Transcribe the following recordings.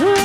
Woo!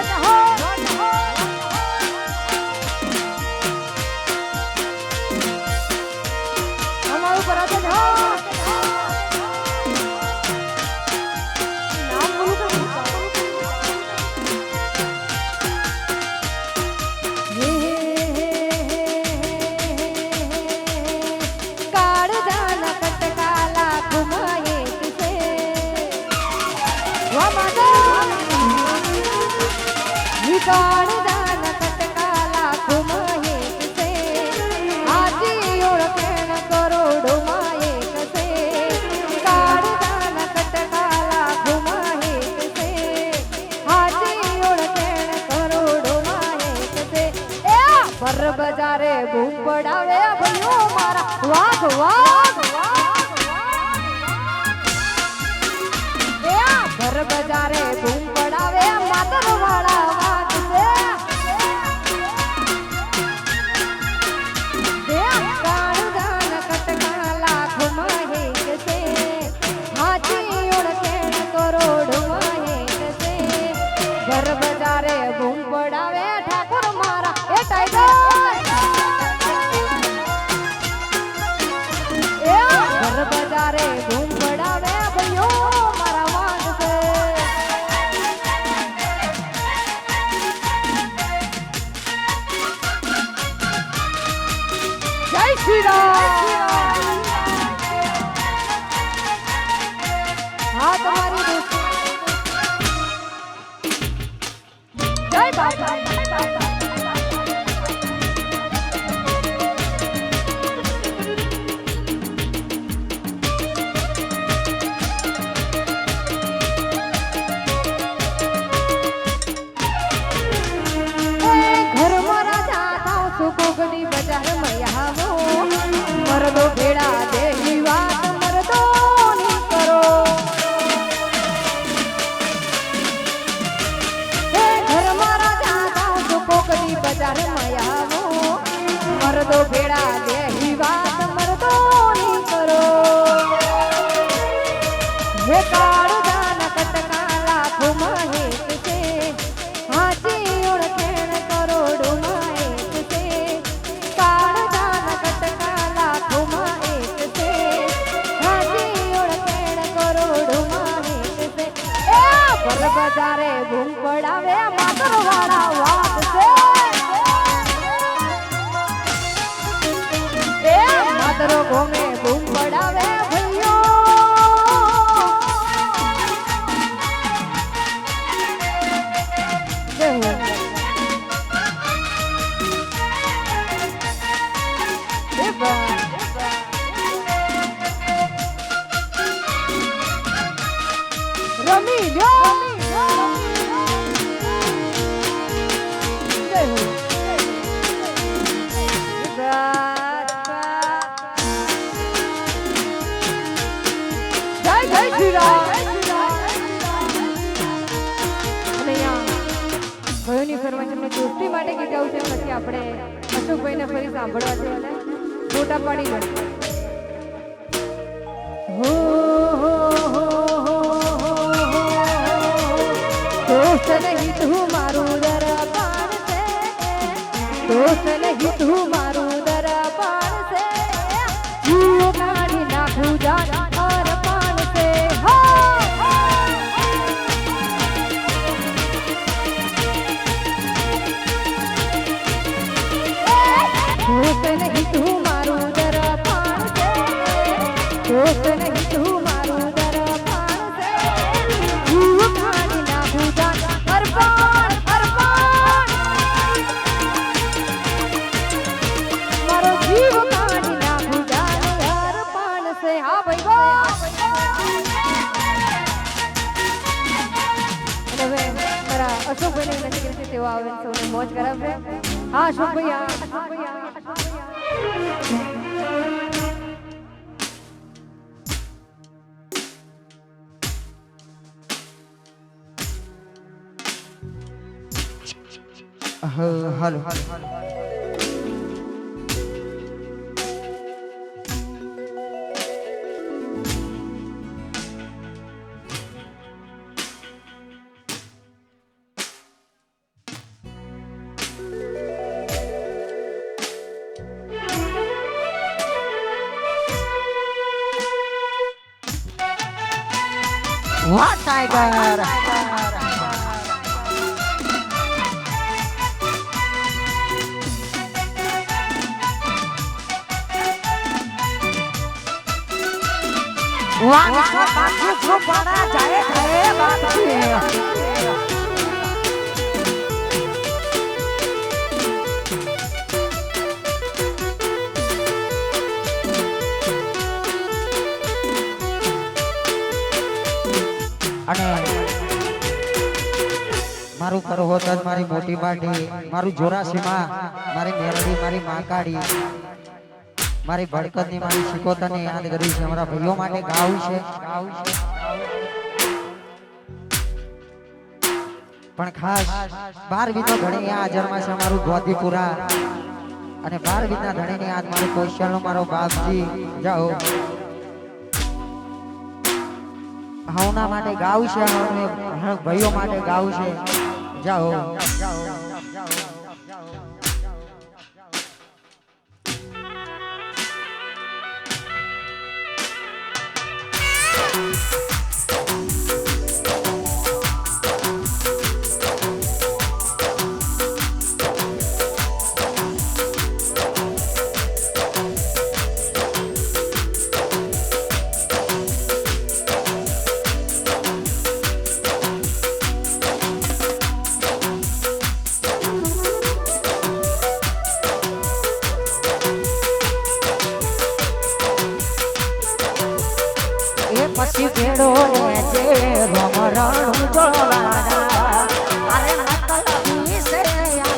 ধ্বজ হোক শ্রীরাম ભયોની ફરમાઈશની દોસ્તી માટે ગીત આવશે પછી આપણે અશોકભાઈને ફરી સાંભળવા છે ફોટા પાડી લઈએ હો હો હો દોસ્ત નહીં તું મારું દરબાર છે. દોસ્ત નહીં તું મારું દરબાર છે. જીવો નાખું જાના કેવો આવે સૌને મોજ કરાવશે. હા અશોક ભાઈ હાલો હાલો હાલો. What Tiger! વાંચો પાછું શું પડા જાય છે બાપજી અને મારું પર્વત મારી મોટી બાટી, મારું જોરાસીમાં, મારી મેરડી, મારી માકાડી, મારી ભડકતની મારી શિકોતર ને યાદ કરી છે અમારા ભાઈઓ માટે ગાવું છે. પણ ખાસ બાર વીનો ઘણી આ હાજરમાં છે અમારું ગોધીપુરા. અને બાર વીના ધણીની આજ મારું કૌશલ મારો બાપજી. જાઓ. હવના માટે ગાવું છે ભાઈઓ માટે ગાવું છે. જાઓ. એ પછી ભેડો ને જે રમરણ અરે મતલબી છે